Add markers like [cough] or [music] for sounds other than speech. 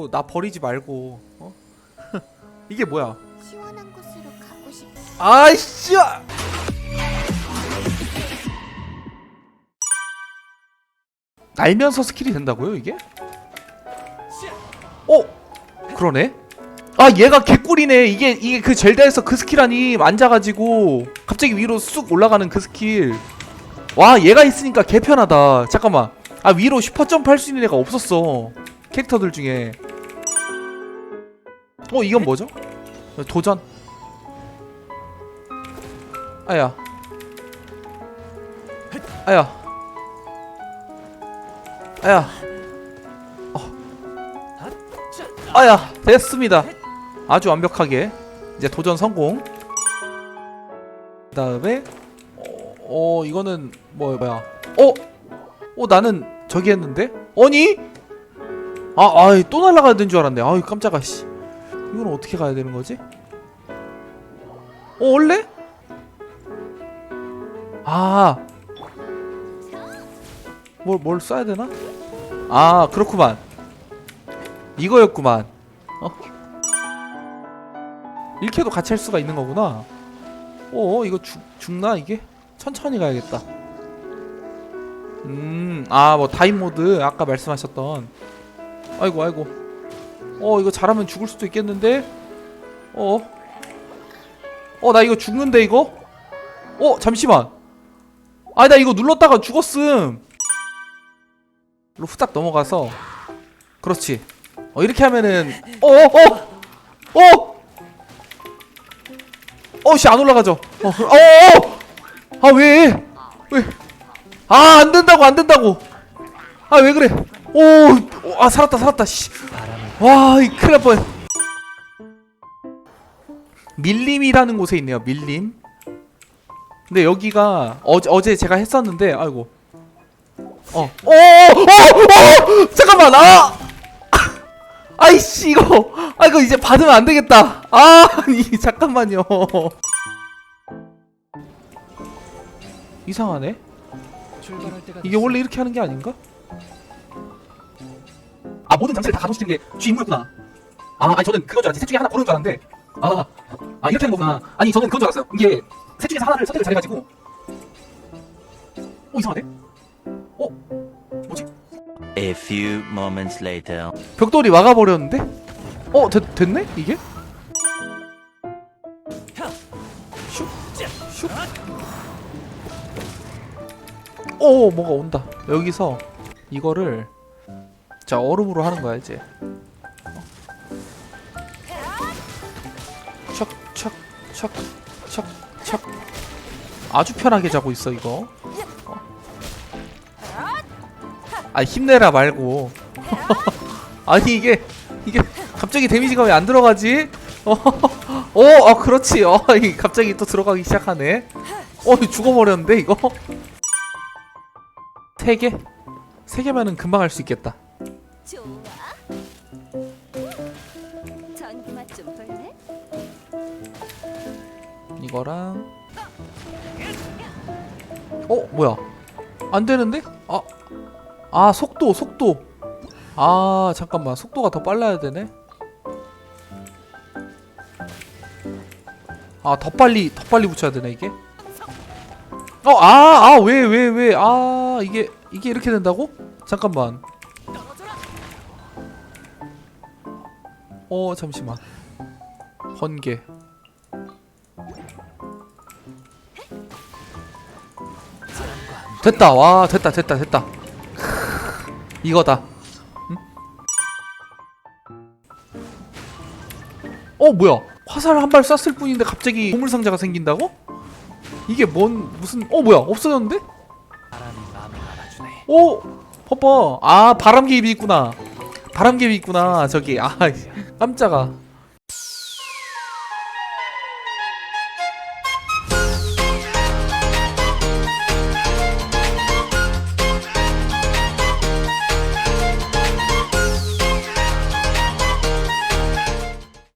어, 나 버리지 말고 어? [laughs] 이게 뭐야 시원한 곳으로 가고 싶어. 아이씨 알면서 스킬이 된다고요 이게? 어? 그러네 아 얘가 개꿀이네 이게 이게 그 젤다에서 그 스킬 아니 앉아가지고 갑자기 위로 쑥 올라가는 그 스킬 와 얘가 있으니까 개편하다 잠깐만 아 위로 슈퍼점프 할 수 있는 애가 없었어 캐릭터들 중에 어 이건 뭐죠? 도전. 아야. 아야. 아야. 어. 아야 됐습니다. 아주 완벽하게 이제 도전 성공. 그 다음에 어, 어 이거는 뭐 뭐야? 어? 어 나는 저기 했는데? 아니? 아 아이 또 날아가야 되는 줄 알았네. 아이 깜짝아 씨 이건 어떻게 가야 되는 거지 어 원래 아. 뭘, 뭘 써야 되나? 아, 그렇구만. 이거였구만. 어? 이렇게도 같이 할 수가 있는 거구나. 어, 이거 죽, 죽나, 이게? 천천히 가야겠다. 음, 아, 뭐, 다임 모드. 아까 말씀하셨던. 아이고, 아이고. 어, 이거 잘하면 죽을 수도 있겠는데? 어? 어, 나 이거 죽는데, 이거? 어, 잠시만. 아, 나 이거 눌렀다가 죽었음. 로 후딱 넘어가서 그렇지. 어, 이렇게 하면은 어, 어, 어, 어, 씨안 올라가죠. 어, 어, 어, 아 왜, 왜? 아, 안 된다고, 안 된다고. 아, 왜 그래? 오, 아 살았다, 살았다. 씨. 와, 이 큰일 날 뻔. 밀림이라는 곳에 있네요. 밀림. 근데 여기가 어제 어제 제가 했었는데 아이고 어. 어, 어, 어, 어, 잠깐만, 아! [laughs] 아이씨, 이거. 아, 이거 이제 받으면 안 되겠다. 아, [laughs] 아니, 잠깐만요. [laughs] 이상하네. 이게 원래 이렇게 하는 게 아닌가? 아, 모든 장치를 다 가동시키는 게 주임무였구나. 아, 아니, 저는 그건 줄 알았지. 셋 중에 하나 고르는 줄 알았는데. 아, 아, 이렇게 하는 거구나. 아니, 저는 그건 줄 알았어요. 이게 셋 중에서 하나를 선택을 잘해가지고. 어, 이상하네. 어? 뭐지? A few moments later. 벽돌이 막아버렸는데? 어 됐, 됐네 이게? 슉 슉. 오 뭐가 온다 여기서 이거를 자 얼음으로 하는 거야 이제 척척척척척 아주 편하게 자고 있어 이거 어. 아 힘내라 말고 [laughs] 아니 이게 이게 갑자기 데미지가 왜 안 들어가지? 어, 어, 아 그렇지. 어, [laughs] 이 갑자기 또 들어가기 시작하네. 어, 죽어버렸는데 이거. 세 개? 세 개면은 금방 할 수 있겠다. 좋아. 전기 맛좀 볼래? 이거랑. 어, 뭐야? 안 되는데? 아, 아 속도, 속도. 아 잠깐만, 속도가 더 빨라야 되네. 아, 더 빨리, 더 빨리 붙여야 되네 이게. 어, 아, 아, 왜, 왜, 왜, 아, 이게, 이게 이렇게 된다고? 잠깐만. 어, 잠시만. 번개. 됐다, 와, 됐다, 됐다, 됐다. [laughs] 이거다. 응? 어, 뭐야? 화살 한발 쐈을 뿐인데 갑자기 보물 상자가 생긴다고? 이게 뭔 무슨 어 뭐야 없어졌는데? 오 봐봐 아 바람 개입이 있구나 바람 개입이 있구나 저기 아 깜짝아